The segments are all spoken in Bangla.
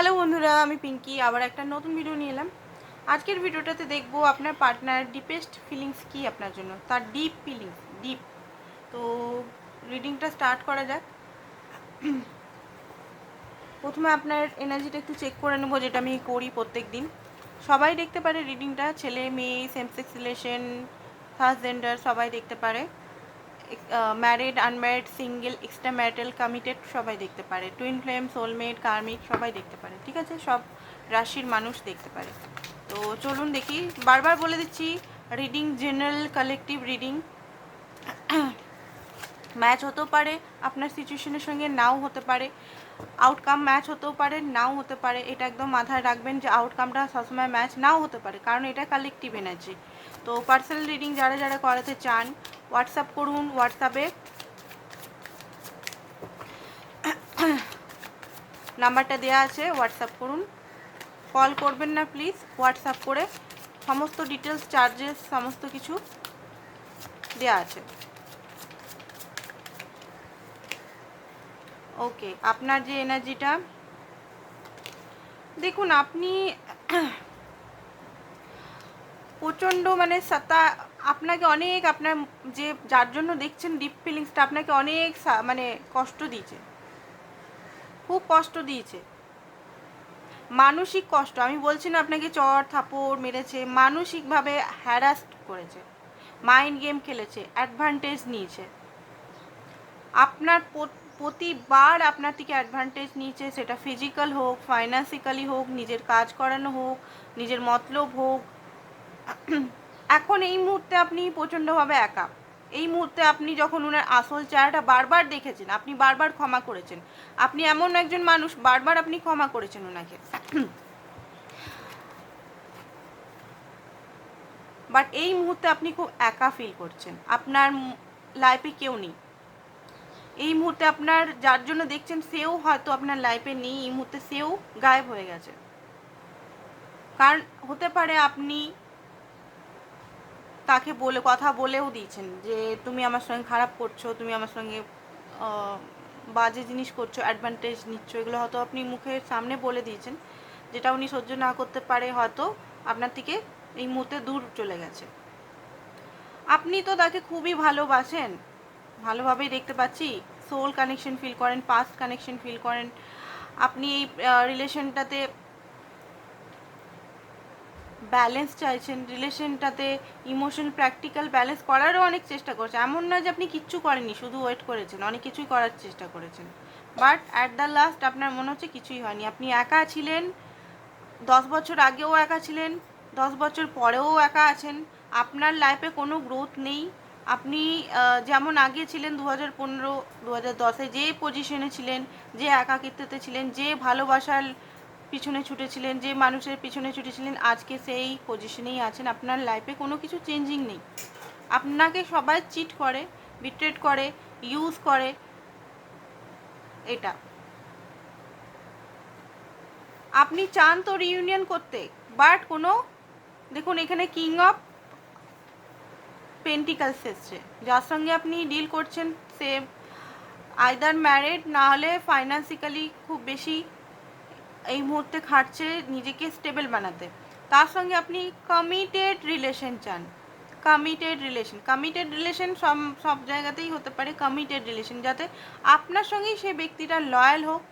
হ্যালো বন্ধুরা, আমি পিঙ্কি, আবার একটা নতুন ভিডিও নিয়ে এলাম। আজকের ভিডিওটাতে দেখব আপনার পার্টনার ডিপেস্ট ফিলিংস কি আপনার জন্য? তার ডিপ ফিলিংস ডিপ তো রিডিংটা স্টার্ট করা যাক। প্রথমে আপনার এনার্জিটা একটু চেক করে নেব, যেটা আমি করি প্রত্যেক দিন সবাই দেখতে পারে রিডিংটা ছেলে, মেয়ে same sex relation first gender সবাই দেখতে পারে। Married unmarried single extra marital committed সবাই দেখতে পারে। টুইন ফ্লেম সোলমেট কার্মিক সবাই দেখতে পারে, ঠিক আছে? সব রাশির মানুষ দেখতে পারে। তো চলুন দেখি, বারবার বলে দিচ্ছি reading general collective reading match হতেও পারে, আপনার সিচুয়েশনের সঙ্গে নাও হতে পারে আউটকাম ম্যাচ হতেও পারে, নাও হতে পারে। এটা একদম মাথায় রাখবেন যে আউটকামটা সবসময় ম্যাচ নাও হতে পারে, কারণ এটা কালেকটিভ এনার্জি তো পার্সোনাল রিডিং যারা যারা করাতে চান হোয়াটসঅ্যাপ করুন, হোয়াটসঅ্যাপে। নাম্বারটা দেওয়া আছে, হোয়াটসঅ্যাপ করুন। কল করবেন না, প্লিজ, হোয়াটসঅ্যাপ করে। সমস্ত ডিটেলস, চার্জেস, সমস্ত কিছু দেওয়া আছে। ওকে, আপনার যে এনার্জিটা, দেখুন, আপনি প্রচণ্ড মানে সত্তা আপনাকে অনেক আপনার যে, যার জন্য দেখছেন ডিপ ফিলিংসটা আপনাকে অনেক মানে কষ্ট দিয়েছে। খুব কষ্ট দিয়েছে। মানসিক কষ্ট, আমি বলছি না আপনাকে চর, থাপড় মেরেছে, মানসিকভাবে হ্যারাস্ট করেছে। মাইন্ড গেম খেলেছে অ্যাডভান্টেজ নিয়েছে। আপনার প্রতিবার আপনার থেকে অ্যাডভান্টেজ নিয়েছে, সেটা ফিজিক্যাল হোক ফাইন্যান্সিক্যালি হোক, নিজের কাজ করানো হোক, নিজের মতলব হোক এখন এই মুহূর্তে আপনি প্রচণ্ডভাবে একা। এই মুহূর্তে আপনি যখন ওনার আসল চেহারাটা বারবার দেখেছেন, আপনি বারবার ক্ষমা করেছেন। আপনি এমন একজন মানুষ, বারবার আপনি ক্ষমা করেছেন ওনাকে। বাট এই মুহূর্তে আপনি খুব একা ফিল করছেন। আপনার লাইফে কেউ নেই। এই মুহূর্তে আপনার যার জন্য দেখছেন, সেও হয়তো আপনার লাইফে নেই। এই মুহূর্তে সেও গায়েব হয়ে গেছে। কারণ, হতে পারে আপনি তাকে বলে, কথা বলেও দিয়েছেন যে, তুমি আমার সঙ্গে খারাপ করছ, তুমি আমার সঙ্গে বাজে জিনিস করছ অ্যাডভান্টেজ নিচ্ছ। এগুলো হয়তো আপনি মুখের সামনে বলে দিয়েছেন, যেটা উনি সহ্য না করতে পারে, হয়তো আপনার থেকে এই মুহূর্তে দূর চলে গেছে। আপনি তো তাকে খুবই ভালোবাসেন, ভালোভাবেই দেখতে পাচ্ছি সোল কানেকশন ফিল করেন পাস্ট কানেকশন ফিল করেন। আপনি এই রিলেশনটাতে ব্যালেন্স চাইছেন রিলেশনটাতে ইমোশন প্র্যাকটিক্যাল ব্যালেন্স করারও অনেক চেষ্টা করছেন এমন নয় যে আপনি কিচ্ছু করেননি, শুধু ওয়েট করেছেন, অনেক কিছুই করার চেষ্টা করেছেন। বাট অ্যাট দ্য লাস্ট আপনার মনে হচ্ছে কিছুই হয়নি। আপনি একা ছিলেন, দশ বছর আগেও একা ছিলেন, দশ বছর পরেও একা আছেন, আপনার লাইফে কোনো গ্রোথ নেই। আপনি যেমন আগে ছিলেন দু হাজার পনেরো দু হাজার দশে যে পজিশনে ছিলেন, যে একাকিত্বতে ছিলেন, যে ভালোবাসার পিছনে ছুটেছিলেন, যে মানুষের পিছনে ছুটেছিলেন, আজকে সেই পজিশনেই আছেন। আপনার লাইফে কোনো কিছু চেঞ্জিং নেই। আপনাকে সবাই চিট করে বিট্রেট করে ইউজ করে। এটা। আপনি চান তো রিউনিয়ন করতে বাট কোনো, দেখুন এখানে কিং অফ পেন্টিকালস এসছে। যার সঙ্গে আপনি ডিল করছেন সে আইদার ম্যারিড না হলে ফাইন্যান্সিক্যালি খুব বেশি এই মুহূর্তে খাটছে নিজেকে স্টেবল বানাতে। তার সঙ্গে আপনি কমিটেড রিলেশন চান। কমিটেড রিলেশন কমিটেড রিলেশন সব সব জায়গাতেই হতে পারে কমিটেড রিলেশন যাতে আপনার সঙ্গেই সেই ব্যক্তিটা লয়াল হোক,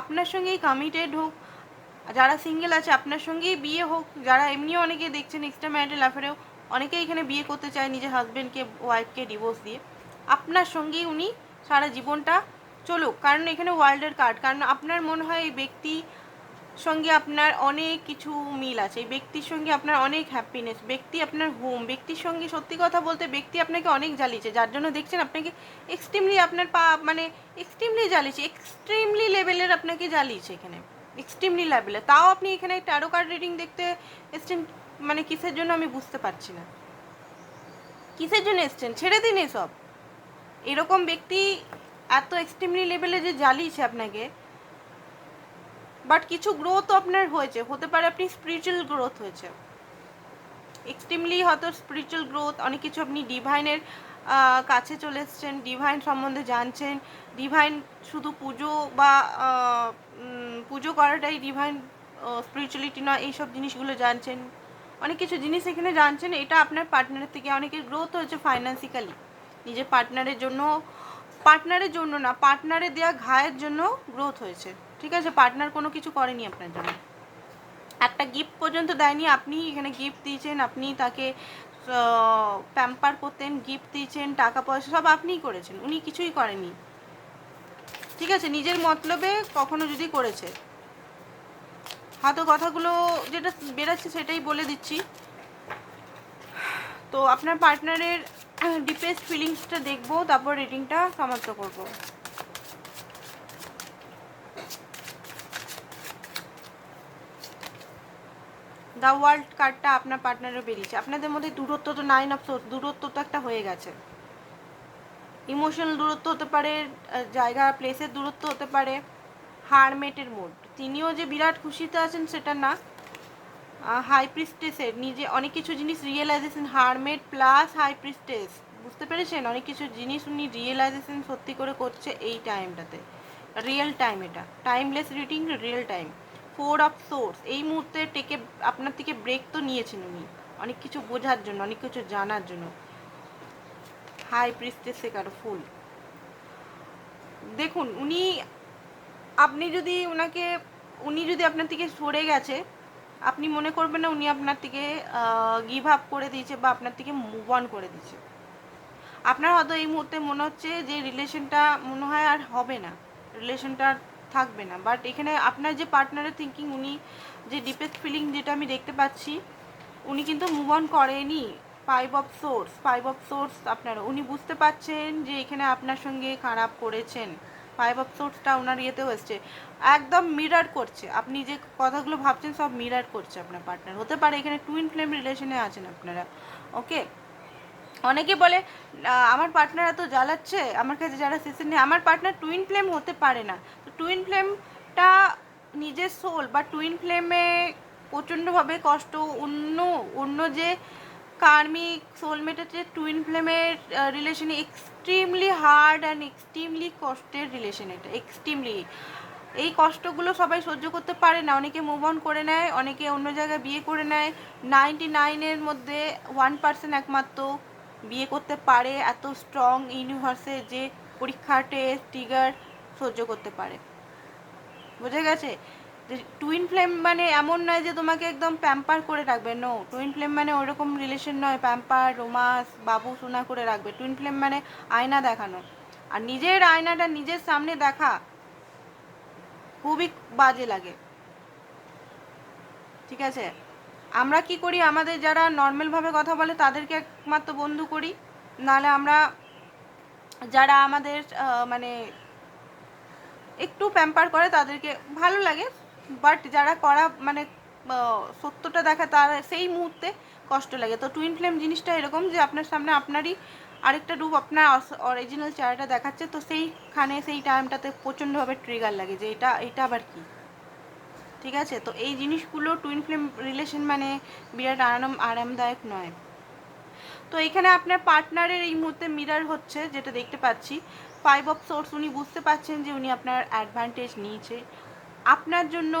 আপনার সঙ্গেই কমিটেড হোক, যারা সিঙ্গেল আছে আপনার সঙ্গেই বিয়ে হোক। যারা এমনিও অনেকে দেখছেন এক্সট্রা ম্যারিটাল অ্যাফেয়ারেও অনেকে এখানে বিয়ে করতে চায় নিজের হাজব্যান্ডকে ওয়াইফকে ডিভোর্স দিয়ে। আপনার সঙ্গেই উনি সারা জীবনটা চলুক। কারণ এখানে ওয়ার্ল্ডের কার্ড কারণ আপনার মনে হয় এই ব্যক্তি সঙ্গে আপনার অনেক কিছু মিল আছে। ব্যক্তির সঙ্গে আপনার অনেক হ্যাপিনেস ব্যক্তি আপনার হোম ব্যক্তির সঙ্গে সত্যি কথা বলতে ব্যক্তি আপনাকে অনেক জ্বালিয়েছে, যার জন্য দেখছেন আপনাকে এক্সট্রিমলি আপনার পা মানে এক্সট্রিমলি জ্বালিয়েছে এক্সট্রিমলি লেভেলের আপনাকে জ্বালিয়েছে এখানে এক্সট্রিমলি লেভেলে তাও আপনি এখানে ট্যারো কার্ড রিডিং দেখতে এসছেন মানে কিসের জন্য আমি বুঝতে পারছি না। কিসের জন্য এসছেন? ছেড়ে দিন এসব। এরকম ব্যক্তি এত এক্সট্রিমলি লেভেলে যে জ্বালিয়েছে আপনাকে বাট কিছু গ্রোথ আপনার হয়েছে। হতে পারে আপনি স্পিরিচুয়াল গ্রোথ হয়েছে। এক্সট্রিমলি হয়তো স্পিরিচুয়াল গ্রোথ অনেক কিছু আপনি ডিভাইনের কাছে চলে এসছেন ডিভাইন সম্বন্ধে জানছেন ডিভাইন শুধু পুজো বা পুজো করাটাই ডিভাইন স্পিরিচুয়ালিটি নয়, এইসব জিনিসগুলো জানছেন। অনেক কিছু জিনিস এখানে জানছেন, এটা আপনার পার্টনারের থেকে অনেকের গ্রোথ হয়েছে ফাইন্যান্সিক্যালি নিজের পার্টনারের জন্য পার্টনারের জন্য না পার্টনারে দেওয়া ঘায়ের জন্য গ্রোথ হয়েছে। ঠিক আছে পার্টনার কোনো কিছু করেনি আপনার জন্য। একটা গিফট পর্যন্ত দেয়নি, আপনি এখানে গিফট দিয়েছেন, আপনি তাকে প্যাম্পার করতেন গিফট দিয়েছেন, টাকা পয়সা, সব আপনিই করেছেন, উনি কিছুই করেনি। ঠিক আছে, নিজের মতলবে কখনো যদি করেছে। হয়তো কথাগুলো যেটা বেরাচ্ছে সেটাই বলে দিচ্ছি। তো আপনার পার্টনারের ডিপেস্ট ফিলিংসটা দেখব, তারপর রিডিংটা সমাপ্ত করব। দ্য ওয়ার্ল্ড কার্ডটা আপনার পার্টনারে বেরিয়েছে। আপনাদের মধ্যে দূরত্ব তো নাইন অফ সোর্স দূরত্ব তো একটা হয়ে গেছে। ইমোশনাল দূরত্ব হতে পারে জায়গা প্লেসের দূরত্ব হতে পারে হারমেটের মোড তিনিও যে বিরাট খুশিতে আছেন সেটা না। হাই প্রিস্টেসের নিজে অনেক কিছু জিনিস realization hermit plus high priestess বুঝতে পেরেছেন? অনেক কিছু জিনিস উনি রিয়েলাইজেশন সত্যি করে করছে এই টাইমটাতে রিয়েল টাইম এটা। Timeless reading real time four of swords. এই মুহূর্তে টেকে আপনার থেকে ব্রেক তো নিয়েছেন উনি। অনেক কিছু বোঝার জন্য, অনেক কিছু জানার জন্য। হাই প্রিস্টেসে কারও ফুল। দেখুন, উনি, আপনি যদি ওনাকে উনি যদি আপনার থেকে সরে গেছে, আপনি মনে করবেন না উনি আপনার থেকে গিভ আপ করে দিয়েছে বা আপনার থেকে মুভ অন করে দিয়েছে। আপনার হয়তো এই মুহূর্তে মনে হচ্ছে যে রিলেশনটা মনে হয় আর হবে না। রিলেশনটা থাকবে না। বাট এখানে আপনার যে পার্টনারের থিঙ্কিং উনি যে ডিপেস্ট ফিলিং যেটা আমি দেখতে পাচ্ছি, উনি কিন্তু মুভ অন করেনি। Five of swords five of swords আপনার, উনি বুঝতে পারছেন যে এখানে আপনার সঙ্গে খারাপ করেছেন। ফাইভ অফ সোর্সটা ওনার ইয়েতেও এসছে। একদম মিরার করছে। আপনি যে কথাগুলো ভাবছেন সব মিরার করছে আপনার পার্টনার হতে পারে এখানে টুইন ফ্লেম রিলেশনে আছেন আপনারা। ওকে অনেকে বলে আমার পার্টনার এত জ্বালাচ্ছে, আমার কাছে যারা সেশন নেই, আমার পার্টনার টুইন ফ্লেম হতে পারে না। তো টুইন ফ্লেমটা নিজের সোল বা টুইন ফ্লেমে প্রচণ্ডভাবে কষ্ট, অন্য অন্য যে কার্মিক সোলমেটের যে টুইন ফ্লেমের রিলেশনে এক্সট্রিমলি হার্ড অ্যান্ড এক্সট্রিমলি কষ্টের রিলেশন এটা এক্সট্রিমলি এই কষ্টগুলো সবাই সহ্য করতে পারে না। অনেকে মুভ অন করে নেয়, অনেকে অন্য জায়গায় বিয়ে করে নেয়। নাইনটি নাইনের মধ্যে ওয়ান পার্সেন্ট একমাত্র বিয়ে করতে পারে এত স্ট্রং ইউনিভার্সে যে পরীক্ষা টেস্ট টিগার সহ্য করতে পারে। বুঝে গেছে? যে টুইন ফ্লেম মানে এমন নয় যে তোমাকে একদম প্যাম্পার করে রাখবে নো টুইন ফ্লেম মানে ওরকম রিলেশন নয় প্যাম্পার রোমাস বাবু সোনা করে রাখবে। টুইন ফ্লেম মানে আয়না দেখানো। আর নিজের আয়নাটা নিজের সামনে দেখা খুবই বাজে লাগে। ঠিক আছে? আমরা কি করি? আমাদের যারা নর্মালভাবে কথা বলে তাদেরকে একমাত্র বন্ধু করি। নাহলে আমরা যারা আমাদের মানে একটু প্যাম্পার করে তাদেরকে ভালো লাগে। বাট যারা করা মানে সত্যটা দেখা তার সেই মুহূর্তে কষ্ট লাগে। তো টুইন ফ্লেম জিনিসটা এরকম যে আপনার সামনে আপনারই আরেকটা রূপ আপনার অরিজিনাল চেহারাটা দেখাচ্ছে। তো সেইখানে, সেই টাইমটাতে প্রচণ্ডভাবে ট্রিগার লাগে যে এটা এটা আবার কি? ঠিক আছে? তো এই জিনিসগুলো টুইন ফ্লেম রিলেশন মানে বিরাট আরাম আরামদায়ক নয়। তো এখানে আপনার পার্টনারের এই মুহূর্তে মিরার হচ্ছে, যেটা দেখতে পাচ্ছি। ফাইভ অফ সোর্স উনি বুঝতে পারছেন যে উনি আপনার অ্যাডভান্টেজ নিয়েছে। আপনার জন্য,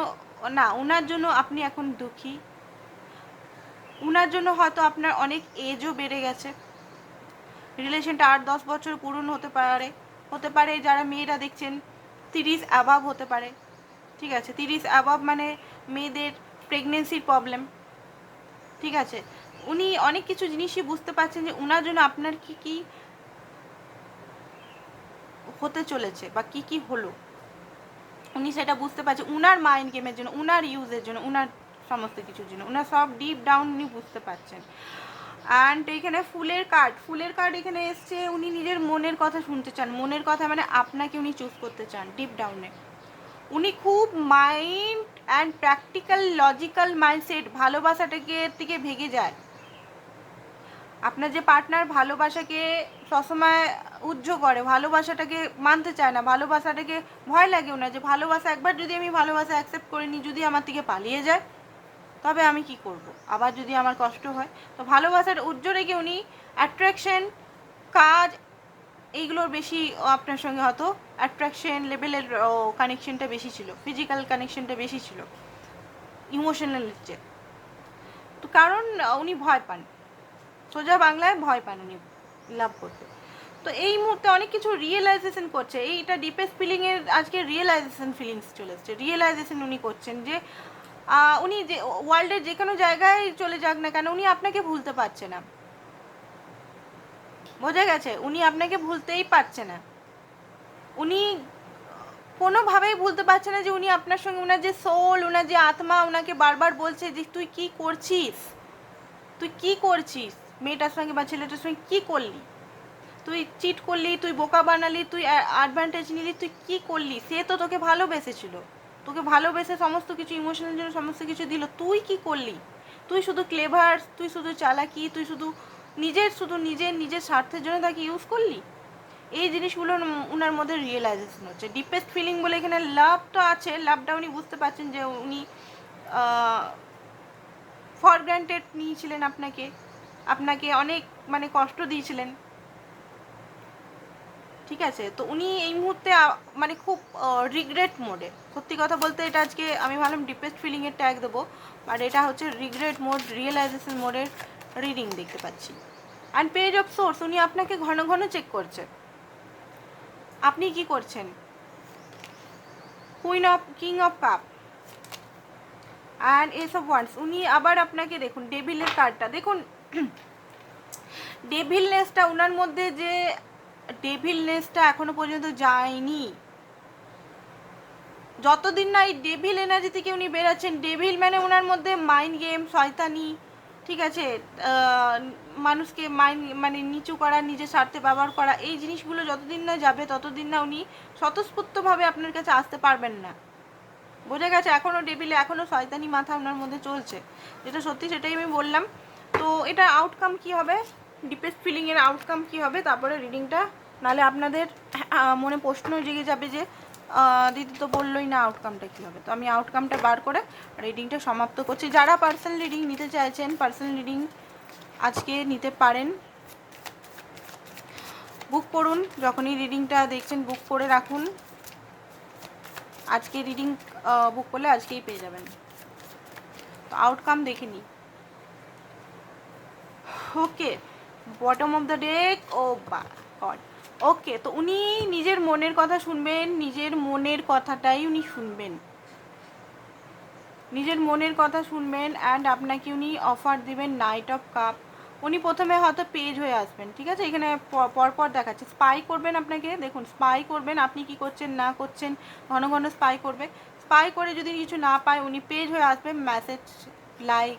না ওনার জন্য আপনি এখন দুঃখী। ওনার জন্য হয়তো আপনার অনেক এজও বেড়ে গেছে। রিলেশনটা আট, দশ বছর পুরনো হতে পারে হতে পারে। যারা মেয়েরা দেখছেন, তিরিশ অ্যাবাভ হতে পারে। ঠিক আছে, তিরিশ অ্যাবভ মানে মেয়েদের প্রেগনেন্সির প্রবলেম ঠিক আছে। উনি অনেক কিছু জিনিসই বুঝতে পারছেন যে ওনার জন্য আপনার কি কি হতে চলেছে বা কি কি হলো। উনি সেটা বুঝতে পারছে, উনার মাইন্ড গেমের জন্য, উনার ইউজের জন্য, উনার সমস্ত কিছুর জন্য, উনার সব ডিপ ডাউন উনি বুঝতে পারছেন। অ্যান্ড এখানে ফুলের কার্ড ফুলের কার্ড এখানে এসছে, উনি নিজের মনের কথা শুনতে চান। মনের কথা মানে আপনাকে উনি চুজ করতে চান ডিপ ডাউনে উনি খুব mind and practical logical mindset ভালোবাসাটাকে থেকে ভেঙে যায়। আপনার যে পার্টনার ভালোবাসাকে সবসময় উজ্জ করে, ভালোবাসাটাকে মানতে চায় না, ভালোবাসাটাকে ভয় লাগে ওনার যে ভালোবাসা, একবার যদি আমি ভালোবাসা অ্যাকসেপ্ট করে নিই, যদি আমার থেকে পালিয়ে যায়, তবে আমি কি করব? আবার যদি আমার কষ্ট হয়, তো ভালোবাসার উজ্জ্ব রেখে উনি অ্যাট্রাকশন কাজ এইগুলোর বেশি আপনার সঙ্গে হয়তো অ্যাট্রাকশন লেভেলের কানেকশনটা বেশি ছিল। ফিজিক্যাল কানেকশনটা বেশি ছিল। ইমোশনাল চেয়ে। তো কারণ, উনি ভয় পান। সোজা বাংলায় ভয় পান উনি লাভ করতে। তো এই মুহূর্তে অনেক কিছু রিয়েলাইজেশন করছে। এইটা ডিপেস্ট ফিলিংয়ের আজকে রিয়েলাইজেশন ফিলিংস চলে এসছে। রিয়েলাইজেশন উনি করছেন যে উনি যে ওয়ার্ল্ডের যে কোনো জায়গায় চলে যাক না কেন, উনি আপনাকে ভুলতে পারছে না। বোঝা গেছে, উনি আপনাকে ভুলতেই পারছে না। উনি কোনোভাবেই ভুলতে পারছে না যে উনি আপনার সঙ্গে ওনার যে সোল ওনার যে আত্মা ওনাকে বারবার বলছে যে, তুই কি করছিস? তুই কি করছিস? মেয়েটার সঙ্গে বা ছেলেটার সঙ্গে কি করলি? তুই চিট করলি, তুই বোকা বানালি, তুই অ্যাডভান্টেজ নিলি, তুই কি করলি? সে তো তোকে ভালোবেসেছিল। তোকে ভালোবেসে সমস্ত কিছু ইমোশনাল জন্য সমস্ত কিছু দিল। তুই কি করলি? তুই শুধু ক্লেভার তুই শুধু চালাকি, তুই শুধু নিজের, শুধু নিজের নিজের স্বার্থের জন্য তাকে ইউজ করলি? এই জিনিসগুলো উন- উনার মধ্যে রিয়েলাইজেশন হচ্ছে। ডিপেস্ট ফিলিং বলে এখানে লাভ তো আছে লাভটা উনি বুঝতে পারছেন যে উনি ফর গ্রান্টেড নিয়েছিলেন আপনাকে। আপনাকে অনেক মানে কষ্ট দিয়েছিলেন। ঠিক আছে? তো উনি এই মুহূর্তে মানে খুব রিগ্রেট মোডে সত্যি কথা বলতে এটা আজকে আমি ভাবলাম ডিপেস্ট ফিলিংয়ের ট্যাগ দেবো। আর এটা হচ্ছে রিগ্রেট মোড রিয়েলাইজেশন মোডের রিডিং দেখতে পাচ্ছি। অ্যান্ড পেজ অফ সোর্স উনি আপনাকে ঘন ঘন চেক করছে। আপনি কি করছেন? Queen of king of cup and ace of wands উনি আবার আপনাকে দেখুন ডেভিলের কার্ডটা দেখুন ডেভিলনেসটা ওনার মধ্যে যে ডেভিলনেসটা এখনও পর্যন্ত যায়নি। যতদিন না এই ডেভিল এনার্জি থেকে উনি বেরাচ্ছেন ডেভিল মানে ওনার মধ্যে মাইন্ড গেম শয়তানি। ঠিক আছে মানুষকে মানে নিচু করা, নিজের স্বার্থে ব্যবহার করা, এই জিনিসগুলো যতদিন না যাবে, ততদিন না উনি স্বতঃস্ফূর্তভাবে আপনার কাছে আসতে পারবেন না। বোঝা গেছে এখনও ডেবিলে এখনও শয়তানি মাথা ওনার মধ্যে চলছে। যেটা সত্যি সেটাই আমি বললাম। তো এটা আউটকাম কি হবে? ডিপেস্ট ফিলিংয়ের আউটকাম কি হবে? তারপরে রিডিংটা নালে আপনাদের মনে প্রশ্ন জেগে যাবে যে দিদি তো বললোই না আউটকামটা কী হবে। তো আমি আউটকামটা বার করে রিডিংটা সমাপ্ত করছি। যারা পার্সোনাল রিডিং নিতে চাইছেন পার্সোনাল রিডিং আজকে নিতে পারেন। বুক করুন যখনই রিডিংটা দেখছেন বুক করে রাখুন। আজকে রিডিং বুক করলে আজকেই পেয়ে যাবেন। তো আউটকাম দেখে নিই। Okay bottom of the deck ও বা গড ওকে তো উনি নিজের মনের কথা শুনবেন, নিজের মনের কথাটাই উনি শুনবেন। নিজের মনের কথা শুনবেন অ্যান্ড আপনাকে উনি অফার দিবেন নাইট অফ কাপ উনি প্রথমে হয়তো পেজ হয়ে আসবেন, ঠিক আছে? এখানে পরপর দেখাচ্ছে। স্পাই করবেন আপনাকে, দেখুন স্পাই করবেন, আপনি কি করছেন, না করছেন, ঘন ঘন স্পাই করবে। স্পাই করে যদি কিছু না পায়, উনি পেজ হয়ে আসবে মেসেজ লাইক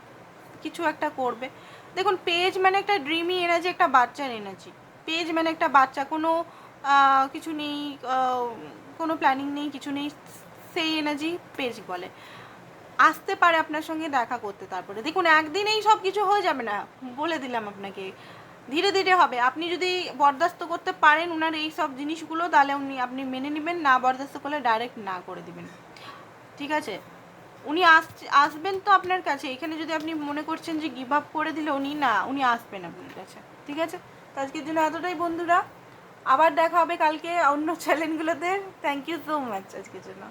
কিছু একটা করবে। দেখুন পেজ মানে একটা ড্রিমি এনার্জি একটা বাচ্চার এনার্জি পেজ মানে একটা বাচ্চা, কোনো কিছু নেই কোনো প্ল্যানিং নেই, কিছু নেই, সেই এনার্জি পেজ বলে। আসতে পারে আপনার সঙ্গে দেখা করতে তারপরে। দেখুন, একদিনেই সব কিছু হয়ে যাবে না। বলে দিলাম আপনাকে। ধীরে ধীরে হবে। আপনি যদি বরদাস্ত করতে পারেন ওনার এই সব জিনিসগুলো, তাহলে উনি, আপনি মেনে নেবেন, না বরদাস্ত করলে ডাইরেক্ট না করে দিবেন। ঠিক আছে? উনি আস আসবেন তো আপনার কাছে। এখানে যদি আপনি মনে করছেন যে গিভ আপ করে দিলে উনি, না, উনি আসবেন আপনার কাছে। ঠিক আছে? তো আজকের জন্য এতটাই বন্ধুরা। আবার দেখা হবে কালকে অন্য চ্যানেলগুলোতে থ্যাংক ইউ সো মাচ আজকের জন্য।